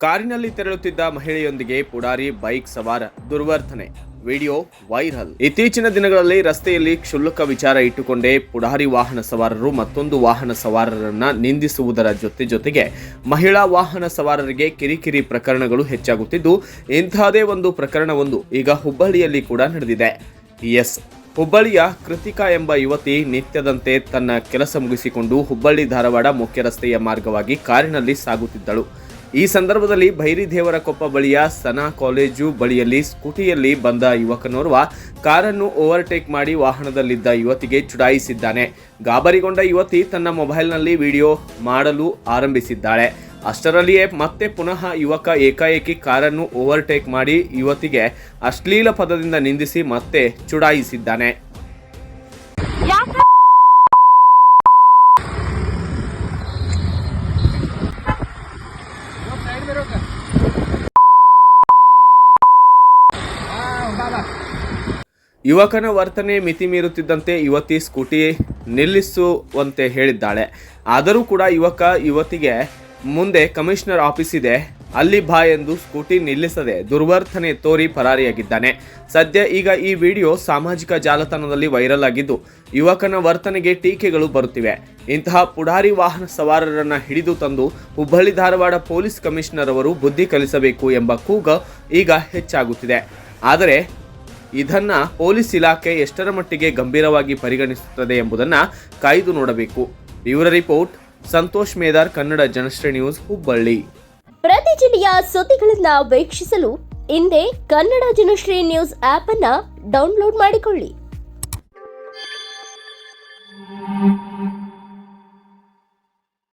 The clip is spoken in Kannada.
ಕಾರಿನಲ್ಲಿ ತೆರಳುತ್ತಿದ್ದ ಮಹಿಳೆಯೊಂದಿಗೆ ಪುಡಾರಿ, ಬೈಕ್ ಸವಾರ, ದುರ್ವರ್ತನೆ. Video viral. ಇತ್ತೀಚಿನ ದಿನಗಳಲ್ಲಿ ರಸ್ತೆಯಲ್ಲಿ ಕ್ಷುಲ್ಲಕ ವಿಚಾರ ಇಟ್ಟುಕೊಂಡೇ ಪುಡಾರಿ ವಾಹನ ಸವಾರರು ಮತ್ತೊಂದು ವಾಹನ ಸವಾರರನ್ನ ನಿಂದಿಸುವುದರ ಜೊತೆ ಜೊತೆಗೆ ಮಹಿಳಾ ವಾಹನ ಸವಾರರಿಗೆ ಕಿರಿಕಿರಿ ಪ್ರಕರಣಗಳು ಹೆಚ್ಚಾಗುತ್ತಿದ್ದು ಇಂತಹದೇ ಒಂದು ಪ್ರಕರಣವೊಂದು ಈಗ ಹುಬ್ಬಳ್ಳಿಯಲ್ಲಿ ಕೂಡ ನಡೆದಿದೆ. ಎಸ್. ಹುಬ್ಬಳ್ಳಿಯ ಕೃತಿಕಾ ಎಂಬ ಯುವತಿ ನಿತ್ಯದಂತೆ ತನ್ನ ಕೆಲಸ ಮುಗಿಸಿಕೊಂಡು ಹುಬ್ಬಳ್ಳಿ ಧಾರವಾಡ ಮುಖ್ಯ ರಸ್ತೆಯ ಮಾರ್ಗವಾಗಿ ಕಾರಿನಲ್ಲಿ ಸಾಗುತ್ತಿದ್ದಳು. ಈ ಸಂದರ್ಭದಲ್ಲಿ ಭೈರಿದೇವರ ಕೊಪ್ಪ ಬಳಿಯ ಸನಾ ಕಾಲೇಜು ಬಳಿಯಲ್ಲಿ ಸ್ಕೂಟಿಯಲ್ಲಿ ಬಂದ ಯುವಕನೋರ್ವ ಕಾರನ್ನು ಓವರ್ಟೇಕ್ ಮಾಡಿ ವಾಹನದಲ್ಲಿದ್ದ ಯುವತಿಗೆ ಚುಡಾಯಿಸಿದ್ದಾನೆ. ಗಾಬರಿಗೊಂಡ ಯುವತಿ ತನ್ನ ಮೊಬೈಲ್ನಲ್ಲಿ ವಿಡಿಯೋ ಮಾಡಲು ಆರಂಭಿಸಿದ್ದಾಳೆ. ಅಷ್ಟರಲ್ಲಿಯೇ ಮತ್ತೆ ಪುನಃ ಯುವಕ ಏಕಾಏಕಿ ಕಾರನ್ನು ಓವರ್ಟೇಕ್ ಮಾಡಿ ಯುವತಿಗೆ ಅಶ್ಲೀಲ ಪದದಿಂದ ನಿಂದಿಸಿ ಮತ್ತೆ ಚುಡಾಯಿಸಿದ್ದಾನೆ. ಯುವಕನ ವರ್ತನೆ ಮಿತಿ ಮೀರುತ್ತಿದ್ದಂತೆ ಯುವತಿ ಸ್ಕೂಟಿ ನಿಲ್ಲಿಸುವಂತೆ ಹೇಳಿದ್ದಾಳೆ. ಆದರೂ ಕೂಡ ಯುವಕ ಯುವತಿಗೆ ಮುಂದೆ ಕಮಿಷನರ್ ಆಫೀಸ್ ಇದೆ. ಅಲ್ಲಿ ಬಾ ಎಂದು ಸ್ಕೂಟಿ ನಿಲ್ಲಿಸದೆ ದುರ್ವರ್ತನೆ ತೋರಿ ಪರಾರಿಯಾಗಿದ್ದಾನೆ. ಸದ್ಯ ಈಗ ಈ ವಿಡಿಯೋ ಸಾಮಾಜಿಕ ಜಾಲತಾಣದಲ್ಲಿ ವೈರಲ್ ಆಗಿದ್ದು, ಯುವಕನ ವರ್ತನೆಗೆ ಟೀಕೆಗಳು ಬರುತ್ತಿವೆ. ಇಂತಹ ಪುಡಾರಿ ವಾಹನ ಸವಾರರನ್ನ ಹಿಡಿದು ತಂದು ಹುಬ್ಬಳ್ಳಿ ಧಾರವಾಡ ಪೊಲೀಸ್ ಕಮಿಷನರ್ ಅವರು ಬುದ್ಧಿ ಕಲಿಸಬೇಕು ಎಂಬ ಕೂಗ ಈಗ ಹೆಚ್ಚಾಗುತ್ತಿದೆ. ಆದರೆ ಇದನ್ನ ಪೊಲೀಸ್ ಇಲಾಖೆ ಎಷ್ಟರ ಮಟ್ಟಿಗೆ ಗಂಭೀರವಾಗಿ ಪರಿಗಣಿಸುತ್ತದೆ ಎಂಬುದನ್ನ ಕಾಯ್ದು ನೋಡಬೇಕು. ಇವರ ರಿಪೋರ್ಟ್, ಸಂತೋಷ್ ಮೇದಾರ್, ಕನ್ನಡ ಜನಶ್ರೀ ನ್ಯೂಸ್, ಹುಬ್ಬಳ್ಳಿ. ಪ್ರತಿ ಜಿಲ್ಲೆಯ ಸುದ್ದಿಗಳನ್ನು ವೀಕ್ಷಿಸಲು ಹಿಂದೆ ಕನ್ನಡ ಜನಶ್ರೀ ನ್ಯೂಸ್ ಆಪ್ ಅನ್ನ ಡೌನ್ಲೋಡ್ ಮಾಡಿಕೊಳ್ಳಿ.